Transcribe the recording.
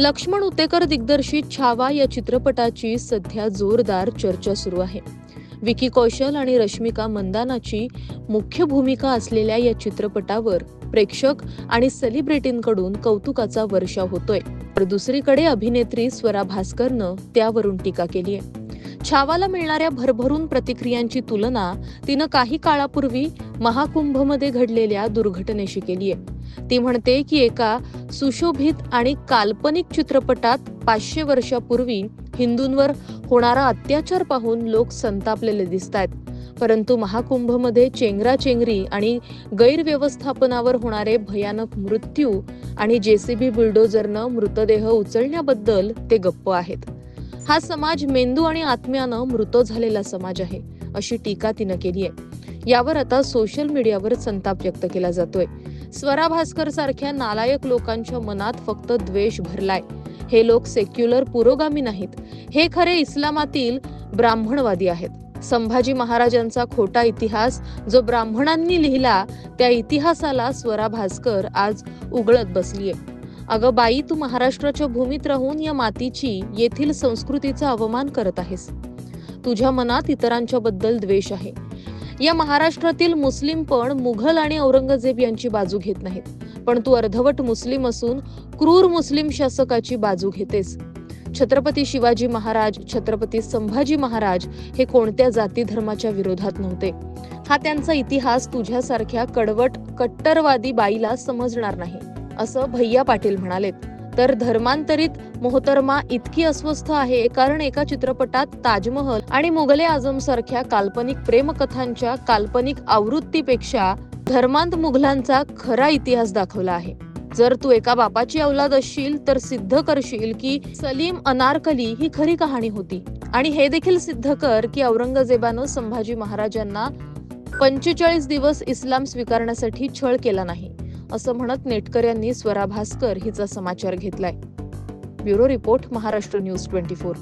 लक्ष्मण उतेकर दिग्दर्शित छावा या चित्रपटाची सध्या जोरदार चर्चा सुरू आहे. विकी कौशल आणि रश्मिका मंदानाची मुख्य भूमिका असलेल्या या चित्रपटावर प्रेक्षक आणि सेलिब्रिटींकडून कौतुकाचा वर्षाव होतोय. तर दुसरीकडे अभिनेत्री स्वरा भास्करनं त्यावरून टीका केली आहे. छावाला मिळणाऱ्या भरभरून प्रतिक्रियांची तुलना तिनं काही काळापूर्वी महाकुंभमध्ये घडलेल्या दुर्घटनेशी केली आहे. ती म्हणते की एका सुशोभित आणि काल्पनिक चित्रपटात पाचशे वर्षापूर्वी हिंदूंवर होणारा अत्याचार पाहून लोक संतापलेले दिसत आहेत परंतु महाकुंभमध्ये चेंगराचेंगरी आणि गैरव्यवस्थापनावर होणारे भयानक मृत्यू आणि जेसीबी बुलडोजरनं मृतदेह उचलण्याबद्दल ते गप्प आहेत. हा समाज मेंदू आणि आत्म्यानं मृत झालेला समाज आहे अशी टीका तिनं केली आहे यावर आता सोशल मीडियावर संताप व्यक्त केला जातोय. स्वरा भास्कर सारख्या नालायक लोकांच्या मनात फक्त द्वेष भरलाय. हे लोक सेक्युलर पुरोगामी नाहीत. हे खरे इस्लामातील ब्राह्मणवादी आहेत. संभाजी महाराजांचा खोटा इतिहास जो ब्राह्मणांनी लिहिला त्या इतिहासाला स्वरा भास्कर आज उघळत बसलीये. अगं बाई तू महाराष्ट्राच्या भूमीत राहून या मातीची येथील संस्कृतीचा अवमान करत आहेस. तुझ्या मनात इतरांच्या बद्दल द्वेष आहे. या महाराष्ट्रातील मुस्लिम पण मुघल आणि औरंगजेब यांची बाजू घेत नाहीत. पण तू अर्धवट मुस्लिम असून क्रूर मुस्लिम शासकाची बाजू घेतेस. छत्रपती शिवाजी महाराज छत्रपती संभाजी महाराज हे कोणत्या जाती धर्माच्या विरोधात नव्हते. हा त्यांचा इतिहास तुझ्यासारख्या कडवट कट्टरवादी बाईला समजणार नाही असं भैया पाटील म्हणालेत. तर धर्मांतरित मोहतरमा इतकी अस्वस्थ आहे कारण एका चित्रपटात ताजमहल आणि मुघले आजम सारख्या काल्पनिक प्रेमकथांच्या काल्पनिक आवृत्तीपेक्षा धर्मांत मुघलांचा खरा इतिहास दाखवला आहे. जर तू एका बापाची औलाद असशील तर सिद्ध करशील की सलीम अनारकली ही खरी कहाणी होती. आणि हे देखील सिद्ध कर की औरंगजेबानं संभाजी महाराजांना पंचेचाळीस दिवस इस्लाम स्वीकारण्यासाठी छळ केला नाही. असं म्हणत नेटकर यांनी स्वरा भास्कर हिचा समाचार घेतलाय. Bureau report Maharashtra news twenty four.